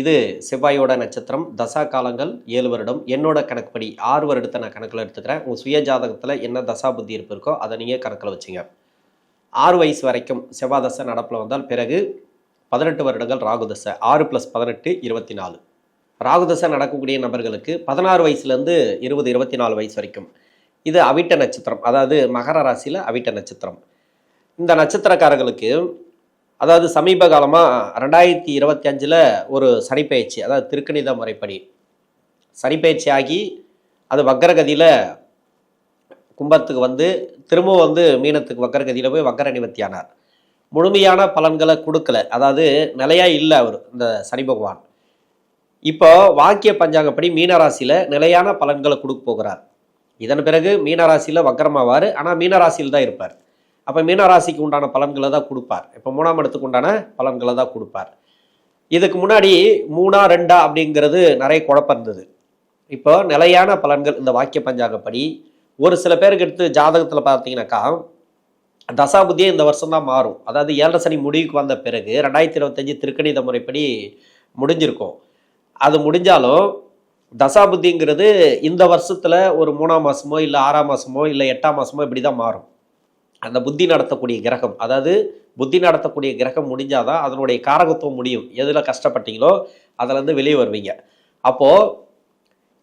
இது செவ்வாயோட நட்சத்திரம் தசா காலங்கள் ஏழு வருடம். என்னோட கணக்குப்படி ஆறு வருடத்தை நான் கணக்கில் எடுத்துக்கிறேன். உங்கள் சுய ஜாதகத்தில் என்ன தசா புத்தி இருப்பு இருக்கோ அதை நீங்கள் கணக்கில் வச்சுங்க. ஆறு வயசு வரைக்கும் செவ்வாய் தசை நடப்பில் வந்தால் பிறகு பதினெட்டு வருடங்கள் ராகுதசை ஆறு ப்ளஸ் பதினெட்டு இருபத்தி நாலு ராகுதசை நடக்கக்கூடிய நபர்களுக்கு பதினாறு வயசுலேருந்து இருபது இருபத்தி நாலு வயசு வரைக்கும். இது அவிட்ட நட்சத்திரம். அதாவது மகர ராசியில் அவிட்ட நட்சத்திரம். இந்த நட்சத்திரக்காரர்களுக்கு அதாவது சமீப காலமாக ரெண்டாயிரத்தி இருபத்தி அஞ்சில் ஒரு சனிப்பயிற்சி அதாவது திருக்கணித முறைப்படி. சனிப்பயிற்சி ஆகி அது வக்கரகதியில் கும்பத்துக்கு வந்து திரும்பவும் வந்து மீனத்துக்கு வக்கரகதியில் போய் வக்கர நிவர்த்தியானார் முழுமையான பலன்களை கொடுக்கல. அதாவது நிலையாக இல்லை அவர் இந்த சனி பகவான். இப்போ வாக்கிய பஞ்சாங்கப்படி மீனராசியில் நிலையான பலன்களை கொடுக்க போகிறார். இதன் பிறகு மீனராசியில் வக்கரமாவார் ஆனால் மீனராசியில் தான் இருப்பார். அப்போ மீனராசிக்கு உண்டான பலன்களை தான் கொடுப்பார். இப்போ மூணாம் இடத்துக்கு உண்டான பலன்களை தான் கொடுப்பார். இதுக்கு முன்னாடி மூணா ரெண்டா அப்படிங்கிறது நிறைய குழப்பம் இருந்தது. இப்போ நிலையான பலன்கள் இந்த வாக்கிய பஞ்சாங்கப்படி ஒரு சில பேருக்கு எடுத்து ஜாதகத்தில் பார்த்தீங்கன்னாக்கா தசாபுத்தியே இந்த வருஷம் தான் மாறும். அதாவது ஏழரை சனி முடிவுக்கு வந்த பிறகு ரெண்டாயிரத்தி இருபத்தஞ்சி திருக்கணித முறைப்படி முடிஞ்சிருக்கும். அது முடிஞ்சாலும் தசாபுத்திங்கிறது இந்த வருஷத்தில் ஒரு மூணாம் மாதமோ இல்லை ஆறாம் மாதமோ இல்லை எட்டாம் மாதமோ இப்படி தான் மாறும். அந்த புத்தி நடத்தக்கூடிய கிரகம். அதாவது புத்தி நடத்தக்கூடிய கிரகம் முடிஞ்சாதான் அதனுடைய காரகத்துவம் முடியும். எதில் கஷ்டப்பட்டீங்களோ அதுலேருந்து வெளியே வருவீங்க. அப்போது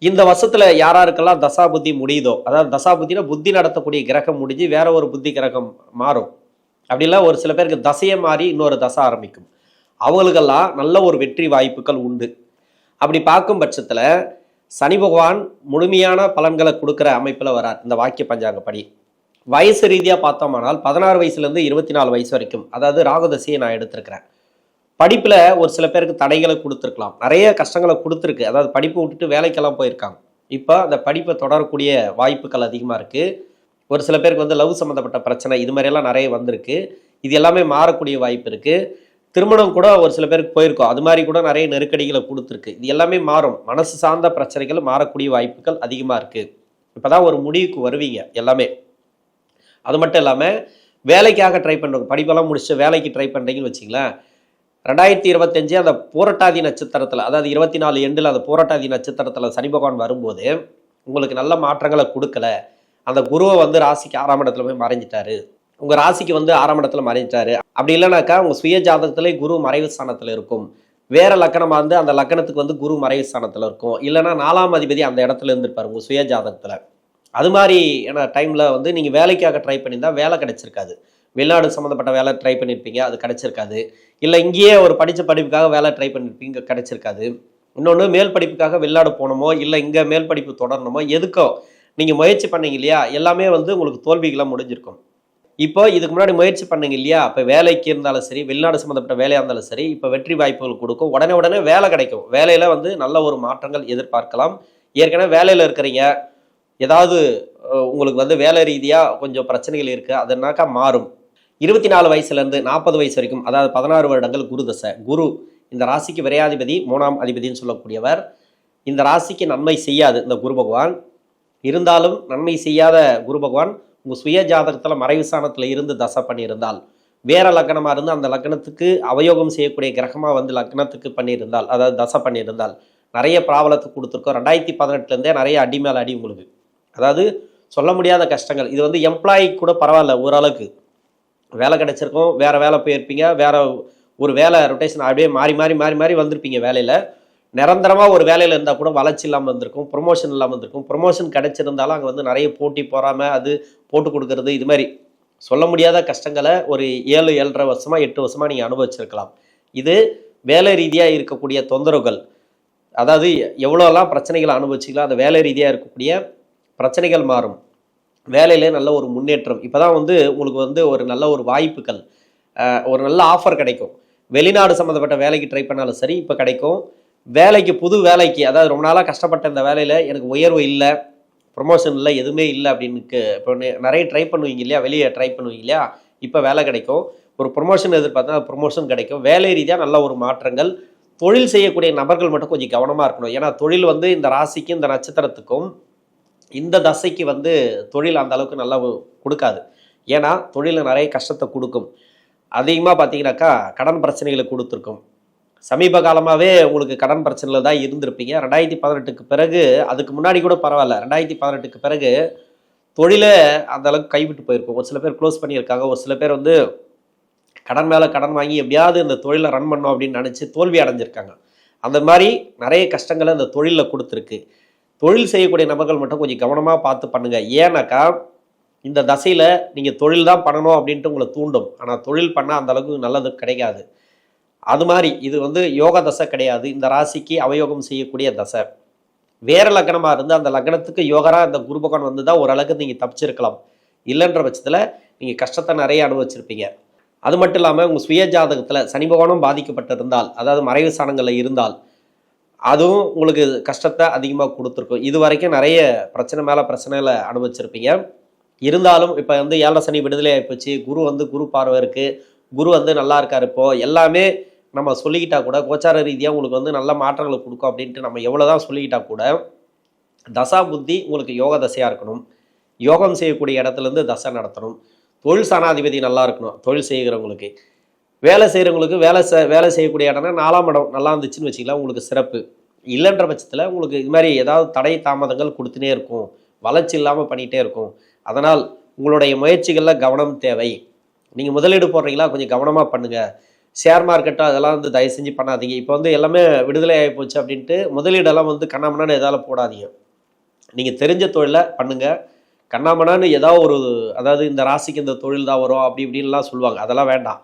இந்த வருஷத்தில் யாராருக்கெல்லாம் தசா புத்தி முடியுதோ அதாவது தசா புத்தினா புத்தி நடத்தக்கூடிய கிரகம் முடிஞ்சு வேற ஒரு புத்தி கிரகம் மாறும். அப்படிலாம் ஒரு சில பேருக்கு தசையை மாறி இன்னொரு தசை ஆரம்பிக்கும். அவங்களுக்கெல்லாம் நல்ல ஒரு வெற்றி வாய்ப்புகள் உண்டு. அப்படி பார்க்கும் பட்சத்தில் சனி பகவான் முழுமையான பலன்களை கொடுக்குற அமைப்பில் வரார். இந்த வாக்கிய பஞ்சாங்கப்படி. வயசு ரீதியாக பார்த்தோமானால் பதினாறு வயசுலேருந்து இருபத்தி நாலு வயசு வரைக்கும் அதாவது ராகதசையை நான் எடுத்திருக்கிறேன். படிப்பில் ஒரு சில பேருக்கு தடைகளை கொடுத்துருக்கலாம். நிறைய கஷ்டங்களை கொடுத்துருக்கு. அதாவது படிப்பு விட்டுட்டு வேலைக்கெல்லாம் போயிருக்காங்க. இப்போ அந்த படிப்பை தொடரக்கூடிய வாய்ப்புகள் அதிகமாக இருக்குது ஒரு சில பேருக்கு வந்து லவ் சம்மந்தப்பட்ட பிரச்சனை இது மாதிரியெல்லாம் நிறைய வந்திருக்கு. இது எல்லாமே மாறக்கூடிய வாய்ப்பு இருக்குது திருமணம் கூட ஒரு சில பேருக்கு போயிருக்கோம். அது மாதிரி கூட நிறைய நெருக்கடிகளை கொடுத்துருக்கு. இது எல்லாமே மாறும். மனசு சார்ந்த பிரச்சனைகள் மாறக்கூடிய வாய்ப்புகள் அதிகமாக இருக்குது இப்போ தான் ஒரு முடிவுக்கு வருவீங்க எல்லாமே. அது மட்டும் இல்லாமல் வேலைக்காக ட்ரை பண்ணுறோம் படிப்பெல்லாம் முடிச்சு வேலைக்கு ட்ரை பண்ணுறீங்கன்னு வச்சிங்களேன் ரெண்டாயிரத்தி இருபத்தஞ்சு அந்த போராட்டாதி நட்சத்திரத்தில் அதாவது இருபத்தி நாலு எண்டில் அந்த போராட்டாதி நட்சத்திரத்தில் சனி பகவான் வரும்போது உங்களுக்கு நல்ல மாற்றங்களை கொடுக்கல. அந்த குருவை வந்து ராசிக்கு ஆறாம் இடத்துல போய் மறைஞ்சிட்டாரு. உங்கள் ராசிக்கு வந்து ஆறாம் இடத்துல மறைஞ்சிட்டாரு. அப்படி இல்லைனாக்கா உங்கள் சுய ஜாதகத்திலே குரு மறைவு ஸ்தானத்தில் இருக்கும். வேற லக்கணமாக இருந்து அந்த லக்கணத்துக்கு வந்து குரு மறைவு ஸ்தானத்தில் இருக்கும். இல்லைன்னா நாலாம் அதிபதி அந்த இடத்துல இருந்திருப்பாரு உங்கள் சுய ஜாதகத்தில். அது மாதிரி டைமில் வந்து நீங்கள் வேலைக்காக ட்ரை பண்ணியிருந்தால் வேலை கிடச்சிருக்காது. வெளிநாடு சம்மந்தப்பட்ட வேலை ட்ரை பண்ணியிருப்பீங்க அது கிடச்சிருக்காது. இல்லை இங்கேயே ஒரு படித்த படிப்புக்காக வேலை ட்ரை பண்ணியிருப்பீங்க கிடச்சிருக்காது. இன்னொன்று மேல் படிப்புக்காக வெளிநாடு போகணுமோ இல்லை இங்கே மேல் படிப்பு தொடரணுமோ எதுக்கோ நீங்கள் முயற்சி பண்ணீங்க இல்லையா எல்லாமே வந்து உங்களுக்கு தோல்விகளாக முடிஞ்சிருக்கும். இப்போ இதுக்கு முன்னாடி முயற்சி பண்ணீங்க இல்லையா இப்போ வேலைக்கு இருந்தாலும் சரி வெளிநாடு சம்மந்தப்பட்ட வேலையாக இருந்தாலும் சரி இப்போ வெற்றி வாய்ப்புகள் கொடுக்கும் உடனே உடனே வேலை கிடைக்கும். வேலையில் வந்து நல்ல ஒரு மாற்றங்கள் எதிர்பார்க்கலாம். ஏற்கனவே வேலையில் இருக்கிறீங்க ஏதாவது உங்களுக்கு வந்து வேலை ரீதியாக கொஞ்சம் பிரச்சனைகள் இருக்குது அதுனாக்கா மாறும். இருபத்தி நாலு வயசுலேருந்து நாற்பது வயசு வரைக்கும் அதாவது பதினாறு வருடங்கள் குரு தசை. குரு இந்த ராசிக்கு விரையாதிபதி மூணாம் அதிபதினு சொல்லக்கூடியவர். இந்த ராசிக்கு நன்மை செய்யாது இந்த குரு பகவான். இருந்தாலும் நன்மை செய்யாத குரு பகவான் உங்கள் சுய ஜாதகத்தில் மறைவு இருந்து தசை பண்ணியிருந்தால் வேற லக்னமாக இருந்து அந்த லக்னத்துக்கு அவயோகம் செய்யக்கூடிய கிரகமாக வந்து லக்னத்துக்கு பண்ணியிருந்தால் அதாவது தசை பண்ணியிருந்தால் நிறைய ப்ராபலத்தை கொடுத்துருக்கோம். ரெண்டாயிரத்தி பதினெட்டுலேருந்தே நிறைய அடி மேலே அடி உங்களுக்கு. அதாவது சொல்ல முடியாத கஷ்டங்கள். இது வந்து எம்ப்ளாயி கூட பரவாயில்ல ஓரளவுக்கு. வேலை கிடச்சிருக்கும் வேறு வேலை போயிருப்பீங்க வேறு ஒரு வேலை ரொட்டேஷன் அப்படியே மாறி மாறி மாறி மாறி வந்திருப்பீங்க வேலையில். நிரந்தரமாக ஒரு வேலையில் இருந்தால் கூட வளர்ச்சி இல்லாமல் வந்திருக்கும் ப்ரொமோஷன் இல்லாமல் வந்திருக்கும். ப்ரொமோஷன் கிடச்சிருந்தாலும் அங்கே வந்து நிறைய போட்டி போகாமல் அது போட்டு கொடுக்கறது இது மாதிரி. சொல்ல முடியாத கஷ்டங்களை ஒரு ஏழு ஏழரை வருஷமாக எட்டு வருஷமாக நீங்கள் அனுபவிச்சிருக்கலாம். இது வேலை ரீதியாக இருக்கக்கூடிய தொந்தரவுகள். அதாவது எவ்வளோலாம் பிரச்சனைகளை அனுபவிச்சிக்கலாம் அந்த வேலை ரீதியாக இருக்கக்கூடிய பிரச்சனைகள் மாறும். வேலையிலே நல்ல ஒரு முன்னேற்றம். இப்போ தான் வந்து உங்களுக்கு வந்து ஒரு நல்ல ஒரு வாய்ப்புகள் ஒரு நல்ல ஆஃபர் கிடைக்கும். வெளிநாடு சம்மந்தப்பட்ட வேலைக்கு ட்ரை பண்ணாலும் சரி இப்போ கிடைக்கும். வேலைக்கு புது வேலைக்கு அதாவது ரொம்ப நாளாக கஷ்டப்பட்ட இந்த வேலையில் எனக்கு உயர்வு இல்லை ப்ரொமோஷன் இல்லை எதுவுமே இல்லை அப்படின்னு இப்போ நிறைய ட்ரை பண்ணுவீங்க இல்லையா? வெளியே ட்ரை பண்ணுவீங்க இல்லையா? இப்போ வேலை கிடைக்கும். ஒரு ப்ரொமோஷன் எதிர்பார்த்தா ப்ரொமோஷன் கிடைக்கும். வேலை ரீதியாக நல்ல ஒரு மாற்றங்கள். தொழில் செய்யக்கூடிய நபர்கள் மட்டும் கொஞ்சம் கவனமாக இருக்கணும். ஏன்னா தொழில் வந்து இந்த ராசிக்கும் இந்த நட்சத்திரத்துக்கும் இந்த தசைக்கு வந்து தொழில் அந்த அளவுக்கு நல்லா கொடுக்காது. ஏன்னா தொழிலில் நிறைய கஷ்டத்தை கொடுக்கும். அதிகமாக பார்த்தீங்கன்னாக்கா கடன் பிரச்சனைகளை கொடுத்துருக்கும். சமீப காலமாகவே உங்களுக்கு கடன் பிரச்சனையில் தான் இருந்திருப்பீங்க. ரெண்டாயிரத்தி பதினெட்டுக்கு பிறகு அதுக்கு முன்னாடி கூட பரவாயில்ல. ரெண்டாயிரத்தி பதினெட்டுக்கு பிறகு தொழிலை அந்த அளவுக்கு கைவிட்டு போயிருக்கும். ஒரு சில பேர் க்ளோஸ் பண்ணியிருக்காங்க. ஒரு சில பேர் வந்து கடன் மேலே கடன் வாங்கி எப்படியாவது இந்த தொழிலை ரன் பண்ணோம் அப்படின்னு நினச்சி தோல்வி அடைஞ்சிருக்காங்க. அந்த மாதிரி நிறைய கஷ்டங்களை அந்த தொழிலில் கொடுத்துருக்கு. தொழில் செய்யக்கூடிய நபர்கள் மட்டும் கொஞ்சம் கவனமாக பார்த்து பண்ணுங்க. ஏன்னாக்கா இந்த தசையில் நீங்கள் தொழில் தான் பண்ணணும் அப்படின்ட்டு உங்களை தூண்டும். ஆனால் தொழில் பண்ணால் அந்த அளவுக்கு நல்லது கிடைக்காது. அது மாதிரி இது வந்து யோக தசை கிடையாது. இந்த ராசிக்கு அவயோகம் செய்யக்கூடிய தசை. வேறு லக்னமாக இருந்து அந்த லக்னத்துக்கு யோகரா இந்த குருபகவான் வந்து தான் ஓரளவுக்கு நீங்கள் தப்பிச்சிருக்கலாம். இல்லைன்ற பட்சத்தில் நீங்கள் கஷ்டத்தை நிறைய அனுபவிச்சிருப்பீங்க. அது மட்டும் இல்லாமல் உங்கள் சுய ஜாதகத்தில் சனி பகவானும் பாதிக்கப்பட்டிருந்தால் அதாவது மறைவு சாணங்களில் இருந்தால் அதுவும் உங்களுக்கு கஷ்டத்தை அதிகமாக கொடுத்துருக்கும். இது வரைக்கும் நிறைய பிரச்சனை மேலே பிரச்சனையில் அனுபவிச்சிருப்பீங்க. இருந்தாலும் இப்போ வந்து ஏழரை சனி விடுதலை ஆகிப்போச்சு குரு வந்து குரு பார்வை இருக்குது குரு வந்து நல்லா இருக்காரு இப்போது எல்லாமே நம்ம சொல்லிக்கிட்டா கூட கோச்சார ரீதியாக உங்களுக்கு வந்து நல்ல மாற்றங்களை கொடுக்கும் அப்படின்ட்டு நம்ம எவ்வளோ தான் சொல்லிக்கிட்டா கூட தசா புத்தி உங்களுக்கு யோக தசையாக இருக்கணும். யோகம் செய்யக்கூடிய இடத்துலேருந்து தசை நடத்தணும். தொழில் சாணாதிபதி நல்லா இருக்கணும். தொழில் செய்கிறவங்களுக்கு. வேலை செய்கிறவங்களுக்கு வேலை செ வேலை செய்யக்கூடிய இடம்னா நாலாம் இடம் நல்லா இருந்துச்சுன்னு வச்சிக்கலாம் உங்களுக்கு சிறப்பு. இல்லைன்ற பட்சத்தில் உங்களுக்கு இது மாதிரி ஏதாவது தடை தாமதங்கள் கொடுத்துனே இருக்கும். வளர்ச்சி இல்லாமல் பண்ணிகிட்டே இருக்கும். அதனால் உங்களுடைய முயற்சிகளில் கவனம் தேவை. நீங்கள் முதலீடு போடுறீங்களா கொஞ்சம் கவனமாக பண்ணுங்கள் ஷேர் மார்க்கெட்டோ அதெல்லாம் வந்து தயவு செஞ்சு பண்ணாதீங்க. இப்போ வந்து எல்லாமே விடுதலை ஆகி போச்சு அப்படின்ட்டு முதலீடெல்லாம் வந்து கண்ணாமண்ணான்னு எதாவது போடாதீங்க. நீங்கள் தெரிஞ்ச தொழிலை பண்ணுங்கள் கண்ணாமண்ணான்னு ஏதாவது ஒரு அதாவது இந்த ராசிக்கு இந்த தொழில் தான் வரும் அப்படி இப்படின்லாம் சொல்லுவாங்க. அதெல்லாம் வேண்டாம்.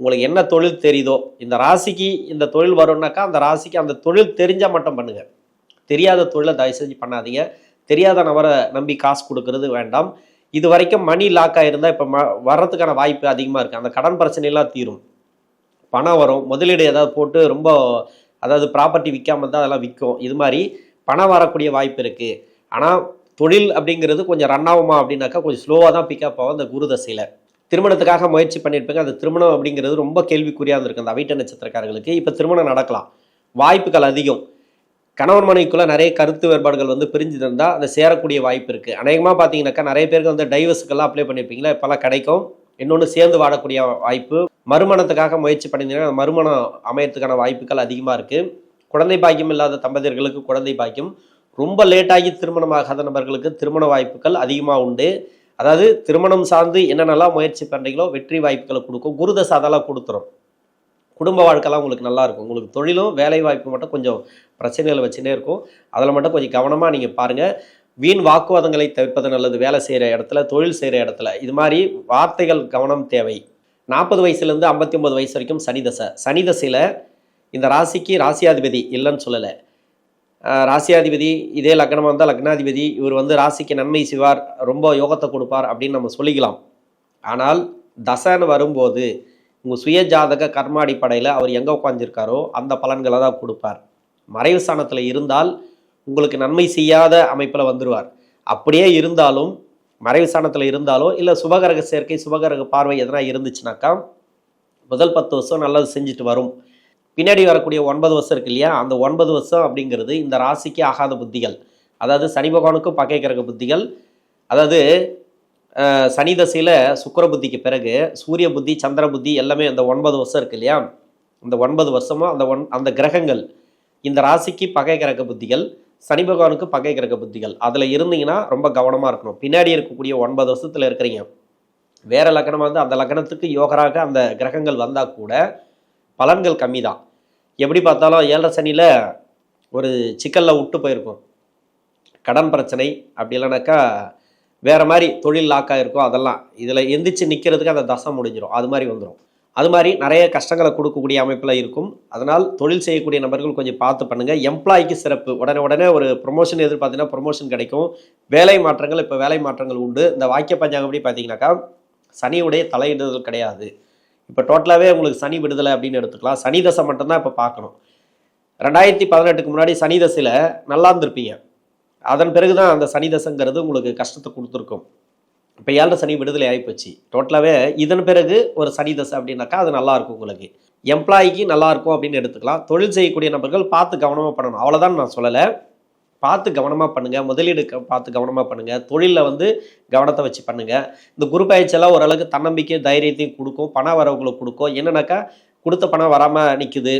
உங்களுக்கு என்ன தொழில் தெரியுதோ இந்த ராசிக்கு இந்த தொழில் வரும்னாக்கா அந்த ராசிக்கு அந்த தொழில் தெரிஞ்சால் மட்டும் பண்ணுங்கள் தெரியாத தொழிலை தயவு செஞ்சு பண்ணாதீங்க. தெரியாத நபரை நம்பி காசு கொடுக்கறது வேண்டாம். இது வரைக்கும் மணி லாக் ஆகிருந்தால் இப்போ ம வர்றதுக்கான வாய்ப்பு அதிகமாக இருக்குது அந்த கடன் பிரச்சனையெல்லாம் தீரும். பணம் வரும். முதலீடு ஏதாவது போட்டு ரொம்ப அதாவது ப்ராப்பர்ட்டி விற்காம தான் அதெல்லாம் விற்கும் இது மாதிரி பணம் வரக்கூடிய வாய்ப்பு இருக்குது ஆனால் தொழில் அப்படிங்கிறது கொஞ்சம் ரன் ஆகுமா அப்படின்னாக்கா கொஞ்சம் ஸ்லோவாக தான் பிக்கப் ஆகும் அந்த குரு தசையில். திருமணத்துக்காக முயற்சி பண்ணியிருப்பேங்க. அந்த திருமணம் அப்படிங்கிறது ரொம்ப கேள்விக்குறியாக இருந்திருக்கு அந்த அவைட்ட நட்சத்திரக்காரர்களுக்கு. இப்போ திருமணம் நடக்கலாம். வாய்ப்புகள் அதிகம். கணவன் மனைவிக்குள்ளே நிறைய கருத்து வேறுபாடுகள் வந்து பிரிஞ்சு இருந்தால் அதை சேரக்கூடிய வாய்ப்பு இருக்குது அநேகமாக பார்த்தீங்கன்னாக்கா நிறைய பேருக்கு வந்து டைவர்ஸுக்கெல்லாம் அப்ளை பண்ணியிருப்பீங்களா இப்போல்லாம் கிடைக்கும். இன்னொன்று சேர்ந்து வாழக்கூடிய வாய்ப்பு. மறுமணத்துக்காக முயற்சி பண்ணியிருந்தீங்கன்னா மறுமணம் அமையறதுக்கான வாய்ப்புகள் அதிகமாக இருக்குது குழந்தை பாக்கியம் இல்லாத தம்பதியர்களுக்கு குழந்தை பாக்கியம். ரொம்ப லேட்டாகி திருமணமாகாத நபர்களுக்கு திருமண வாய்ப்புகள் அதிகமாக உண்டு. அதாவது திருமணம் சார்ந்து என்னென்னலாம் முயற்சி பண்ணுறீங்களோ வெற்றி வாய்ப்புகளை கொடுக்கும். குருதசை அதெல்லாம் கொடுத்துரும். குடும்ப வாழ்க்கைலாம் உங்களுக்கு நல்லா இருக்கும். உங்களுக்கு தொழிலும் வேலை வாய்ப்பு மட்டும் கொஞ்சம் பிரச்சனைகளை வச்சுட்டே இருக்கும். அதில் மட்டும் கொஞ்சம் கவனமாக நீங்கள் பாருங்கள் வீண் வாக்குவாதங்களை தவிர்ப்பது நல்லது. வேலை செய்கிற இடத்துல தொழில் செய்கிற இடத்துல. இது மாதிரி வார்த்தைகள் கவனம் தேவை. நாற்பது வயசுலேருந்து ஐம்பத்தி ஒன்பது வயசு வரைக்கும் சனி தசை. சனி தசையில் இந்த ராசிக்கு ராசியாதிபதி இல்லைன்னு சொல்லலை. ராசியாதிபதி இதே லக்னமாக இருந்தால் லக்னாதிபதி இவர் வந்து ராசிக்கு நன்மை செய்வார் ரொம்ப யோகத்தை கொடுப்பார் அப்படின்னு நம்ம சொல்லிக்கலாம். ஆனால் தசைன்னு வரும்போது உங்கள் சுய ஜாதக கர்ம அடிப்படையில் அவர் எங்கே உட்காந்துருக்காரோ அந்த பலன்களை தான் கொடுப்பார். மறைவு ஸ்தானத்தில் இருந்தால் உங்களுக்கு நன்மை செய்யாத அமைப்பில் வந்துடுவார் அப்படியே இருந்தாலும் மறைவு ஸ்தானத்தில் இருந்தாலும் இல்லை சுபகரக சேர்க்கை சுபகரக பார்வை எதனா இருந்துச்சுனாக்கா முதல் பத்து வருஷம் நல்லது செஞ்சுட்டு வரும். பின்னாடி வரக்கூடிய ஒன்பது வருஷம் இருக்கு இல்லையா? அந்த ஒன்பது வருஷம் அப்படிங்கிறது இந்த ராசிக்கு ஆகாத புத்திகள். அதாவது சனி பகவானுக்கும் பகை கிரக புத்திகள். அதாவது சனி தசையில் சுக்கர புத்திக்கு பிறகு சூரிய புத்தி சந்திர புத்தி எல்லாமே அந்த ஒன்பது வருஷம் இருக்கு இல்லையா? இந்த ஒன்பது வருஷமும் அந்த ஒன் அந்த கிரகங்கள். இந்த ராசிக்கு பகை கிரக புத்திகள் சனி பகவானுக்கு பகை கிரக புத்திகள். அதில் இருந்தீங்கன்னா ரொம்ப கவனமாக இருக்கணும். பின்னாடி இருக்கக்கூடிய ஒன்பது வருஷத்தில் இருக்கிறீங்க. வேறு லக்னம் வந்து அந்த லக்னத்துக்கு யோகராக அந்த கிரகங்கள் வந்தால் கூட பலன்கள் கம்மி தான் எப்படி பார்த்தாலும் ஏழரை சனியில் ஒரு சிக்கலில் விட்டு போயிருக்கும். கடன் பிரச்சனை அப்படி இல்லைனாக்கா வேற மாதிரி தொழில் லாக்காக இருக்கும் அதெல்லாம். இதில் எந்திரிச்சு நிற்கிறதுக்கு அந்த தசை முடிஞ்சிடும் அது மாதிரி வந்துடும் அது மாதிரி நிறைய கஷ்டங்களை கொடுக்கக்கூடிய அமைப்பில் இருக்கும். அதனால் தொழில் செய்யக்கூடிய நபர்கள் கொஞ்சம் பார்த்து பண்ணுங்கள் எம்ப்ளாய்க்கு சிறப்பு. உடனே உடனே ஒரு ப்ரொமோஷன் எதிர்பார்த்தீங்கன்னா ப்ரொமோஷன் கிடைக்கும். வேலை மாற்றங்கள் இப்போ வேலை மாற்றங்கள் உண்டு. இந்த வாக்கிய பஞ்சாங்கப்படி பார்த்தீங்கன்னாக்கா சனியுடைய தலையிடுதல் கிடையாது. இப்போ டோட்டலாகவே உங்களுக்கு சனி விடுதலை அப்படின்னு எடுத்துக்கலாம். சனி தசை மட்டும்தான் இப்போ பார்க்கணும். ரெண்டாயிரத்தி பதினெட்டுக்கு முன்னாடி சனி தசையில் நல்லா இருந்திருப்பீங்க. அதன் பிறகு தான் அந்த சனி தசைங்கிறது உங்களுக்கு கஷ்டத்தை கொடுத்துருக்கும். இப்போ ஏழரை சனி விடுதலை ஆகிப்போச்சு டோட்டலாகவே இதன் பிறகு ஒரு சனி தசை அப்படின்னாக்கா அது நல்லாயிருக்கும் உங்களுக்கு. எம்ப்ளாய்க்கு நல்லாயிருக்கும் அப்படின்னு எடுத்துக்கலாம். தொழில் செய்யக்கூடிய நபர்கள் பார்த்து கவனமாக பண்ணணும். அவ்வளோதான் நான் சொல்லலை. பார்த்து கவனமாக பண்ணுங்கள் முதலீடு க- பார்த்து கவனமாக பண்ணுங்கள் தொழிலில் வந்து கவனத்தை வச்சு பண்ணுங்கள் இந்த குரு பயிற்சியெல்லாம் ஓரளவுக்கு தன்னம்பிக்கை தைரியத்தையும் கொடுக்கும். பண வரவுகளை கொடுக்கும். என்னன்னாக்கா கொடுத்த பணம் வராமல் நிற்குது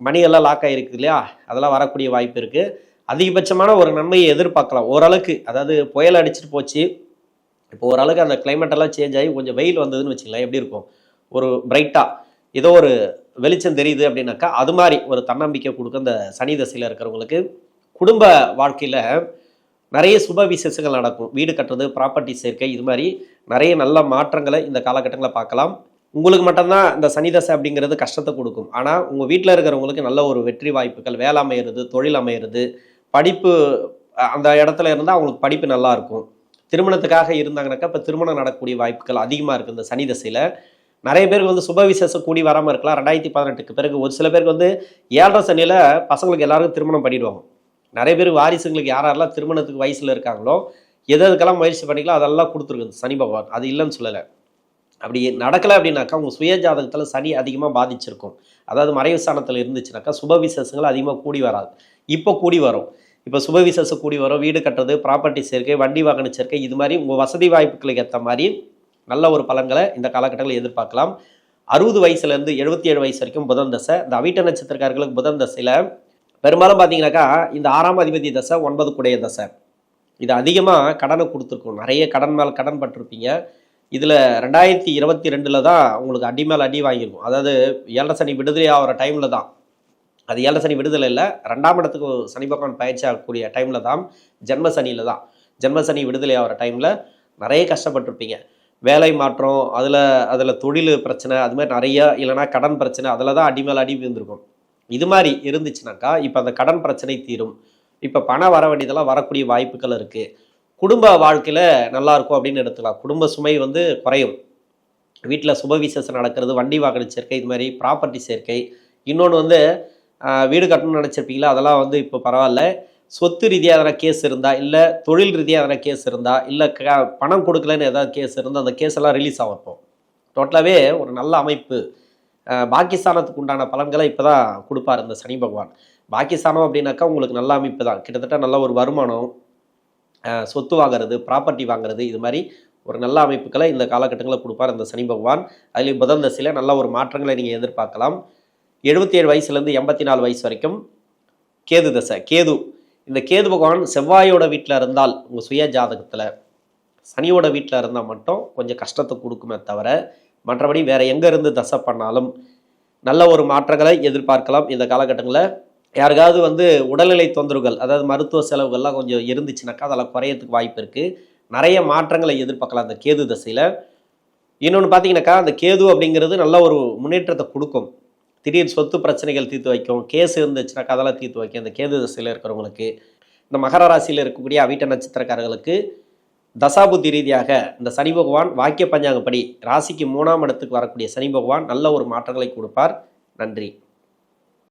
மணியெல்லாம் லாக் ஆகிருக்கு இல்லையா? அதெல்லாம் வரக்கூடிய வாய்ப்பு இருக்குது அதிகபட்சமான ஒரு நன்மையை எதிர்பார்க்கலாம். ஓரளவுக்கு அதாவது புயல் அடிச்சிட்டு போச்சு. இப்போ ஓரளவுக்கு அந்த கிளைமேட்டெல்லாம் சேஞ்ச் ஆகி கொஞ்சம் வெயில் வந்ததுன்னு வச்சுக்கலாம் எப்படி இருக்கும்? ஒரு பிரைட்டாக ஏதோ ஒரு வெளிச்சம் தெரியுது அப்படின்னாக்கா அது மாதிரி ஒரு தன்னம்பிக்கை கொடுக்கும். அந்த சனி தசையில் இருக்கிறவங்களுக்கு குடும்ப வாழ்க்கையில் நிறைய சுப விசேஷங்கள் நடக்கும். வீடு கட்டுறது ப்ராப்பர்ட்டி சேர்க்கை இது மாதிரி நிறைய நல்ல மாற்றங்களை இந்த காலகட்டங்களில் பார்க்கலாம். உங்களுக்கு மட்டும்தான் இந்த சனி தசை அப்படிங்கிறது கஷ்டத்தை கொடுக்கும். ஆனால் உங்கள் வீட்டில் இருக்கிறவங்களுக்கு நல்ல ஒரு வெற்றி வாய்ப்புகள் வேலை அமையிறது தொழில் அமையிறது படிப்பு அந்த இடத்துல இருந்தால் அவங்களுக்கு படிப்பு நல்லாயிருக்கும் திருமணத்துக்காக இருந்தாங்கனாக்கா இப்போ திருமணம் நடக்கக்கூடிய வாய்ப்புகள் அதிகமாக இருக்குது இந்த சனி தசையில். நிறைய பேருக்கு வந்து சுப விசேஷம் கூடி வராமல் இருக்கலாம். ரெண்டாயிரத்தி பதினெட்டுக்கு பிறகு ஒரு சில பேருக்கு வந்து ஏழரை சனியில் பசங்களுக்கு எல்லாருக்கும் திருமணம் பண்ணிடுவாங்க. நிறைய பேர் வாரிசுங்களுக்கு யார் யாரெல்லாம் திருமணத்துக்கு வயசில் இருக்காங்களோ எது எதுக்கெல்லாம் முயற்சி பண்ணிக்கலாம் அதெல்லாம் கொடுத்துருக்குது சனி பகவான். அது இல்லைன்னு சொல்லலை. அப்படி நடக்கலை அப்படின்னாக்கா உங்கள் சுய ஜாதகத்தில் சனி அதிகமாக பாதிச்சிருக்கும். அதாவது மறைவு ஸ்தானத்தில் இருந்துச்சுனாக்கா சுப விசேஷங்கள் அதிகமாக கூடி வராது. இப்போ கூடி வரும். இப்போ சுப விசேஷம் கூடி வரும். வீடு கட்டுறது ப்ராப்பர்ட்டி சேர்க்கை வண்டி வாகன சேர்க்கை இது மாதிரி உங்கள் வசதி வாய்ப்புகளுக்கு ஏற்ற மாதிரி நல்ல ஒரு பலன்களை இந்த காலகட்டங்களில் எதிர்பார்க்கலாம். அறுபது வயசுலேருந்து எழுபத்தி ஏழு வயசு வரைக்கும் புதன் தசை. இந்த அவிட்ட நட்சத்திரக்காரர்களுக்கு புதன் தசையில் பெரும்பாலும் பார்த்தீங்கன்னாக்கா இந்த ஆறாம் அதிபதி தசை ஒன்பது குடைய தசை. இது அதிகமாக கடனை கொடுத்துருக்கும். நிறைய கடன் மேல் கடன் பட்டிருப்பீங்க. இதில் ரெண்டாயிரத்தி இருபத்தி ரெண்டில் தான் உங்களுக்கு அடி மேல் அடி வாங்கியிருக்கும். அதாவது ஏழரை சனி விடுதலை ஆகிற டைமில் தான். அது ஏழரை சனி விடுதலை இல்லை ரெண்டாம் இடத்துக்கு சனி பகவான் பயிற்சி ஆகக்கூடிய டைமில் தான் ஜென்ம சனியில் தான். ஜென்ம சனி விடுதலை ஆகிற டைமில் நிறைய கஷ்டப்பட்டிருப்பீங்க. வேலை மாற்றம் அதில் அதில் தொழில் பிரச்சனை அது மாதிரி நிறைய இல்லைனா கடன் பிரச்சனை அதில் தான் அடி மேல் அடி விழுந்திருக்கும். இது மாதிரி இருந்துச்சுனாக்கா இப்போ அந்த கடன் பிரச்சனை தீரும். இப்போ பணம் வர வேண்டியதெல்லாம் வரக்கூடிய வாய்ப்புகள் இருக்குது குடும்ப வாழ்க்கையில் நல்லா இருக்கும் அப்படின்னு எடுத்துக்கலாம். குடும்ப சுமை வந்து குறையும். வீட்டில் சுப விசேஷம் நடக்கிறது வண்டி வாகன சேர்க்கை இது மாதிரி ப்ராப்பர்ட்டி சேர்க்கை. இன்னொன்று வந்து வீடு கட்டணும்னு நினச்சிருப்பீங்களா? அதெல்லாம் வந்து இப்போ பரவாயில்ல. சொத்து ரீதியாக எதனா கேஸ் இருந்தால் இல்லை தொழில் ரீதியாக எதனா கேஸ் இருந்தால் இல்லை க பணம் கொடுக்கலன்னு ஏதாவது கேஸ் இருந்தால் அந்த கேஸ் எல்லாம் ரிலீஸ் ஆகும் டோட்டலாகவே ஒரு நல்ல அமைப்பு. பாகிஸ்தானத்துக்கு உண்டான பலன்களை இப்போ தான் கொடுப்பார் இந்த சனி பகவான். பாகிஸ்தானம் அப்படின்னாக்கா உங்களுக்கு நல்ல அமைப்பு தான் கிட்டத்தட்ட நல்ல ஒரு வருமானம் சொத்து வாங்குறது ப்ராப்பர்ட்டி வாங்குறது இது மாதிரி ஒரு நல்ல அமைப்புகளை இந்த காலகட்டங்களில் கொடுப்பார் இந்த சனி பகவான். அதுலேயும் புதன் தசையில் நல்ல ஒரு மாற்றங்களை நீங்கள் எதிர்பார்க்கலாம். எழுபத்தி ஏழு வயசுலேருந்து எண்பத்தி நாலு வயசு வரைக்கும் கேது தசை கேது. இந்த கேது பகவான் செவ்வாயோட வீட்டில் இருந்தால் உங்கள் சுய ஜாதகத்தில் சனியோட வீட்டில் இருந்தால் மட்டும் கொஞ்சம் கஷ்டத்தை கொடுக்குமே தவிர மற்றபடி வேற எங்கே இருந்து தசை பண்ணாலும் நல்ல ஒரு மாற்றங்களை எதிர்பார்க்கலாம் இந்த காலகட்டங்களில். யாருக்காவது வந்து உடல்நிலை தொந்தரவுகள் அதாவது மருத்துவ செலவுகள்லாம் கொஞ்சம் இருந்துச்சுனாக்கா அதெல்லாம் குறையிறதுக்கு வாய்ப்பு இருக்குது நிறைய மாற்றங்களை எதிர்பார்க்கலாம் அந்த கேது தசையில். இன்னொன்று பார்த்தீங்கன்னாக்கா அந்த கேது அப்படிங்கிறது நல்ல ஒரு முன்னேற்றத்தை கொடுக்கும். திடீர் சொத்து பிரச்சனைகள் தீர்த்து வைக்கும் கேஸ் இருந்துச்சுனாக்கா அதெல்லாம் தீர்த்து வைக்கும். அந்த கேது தசையில் இருக்கிறவங்களுக்கு இந்த மகர ராசியில் இருக்கக்கூடிய அவிட்ட நட்சத்திரக்காரர்களுக்கு தசாபுத்தி ரீதியாக இந்த சனி பகவான் வாக்கிய பஞ்சாங்கப்படி ராசிக்கு மூணாம் இடத்துக்கு வரக்கூடிய சனி பகவான் நல்ல ஒரு மாற்றங்களை கொடுப்பார். நன்றி.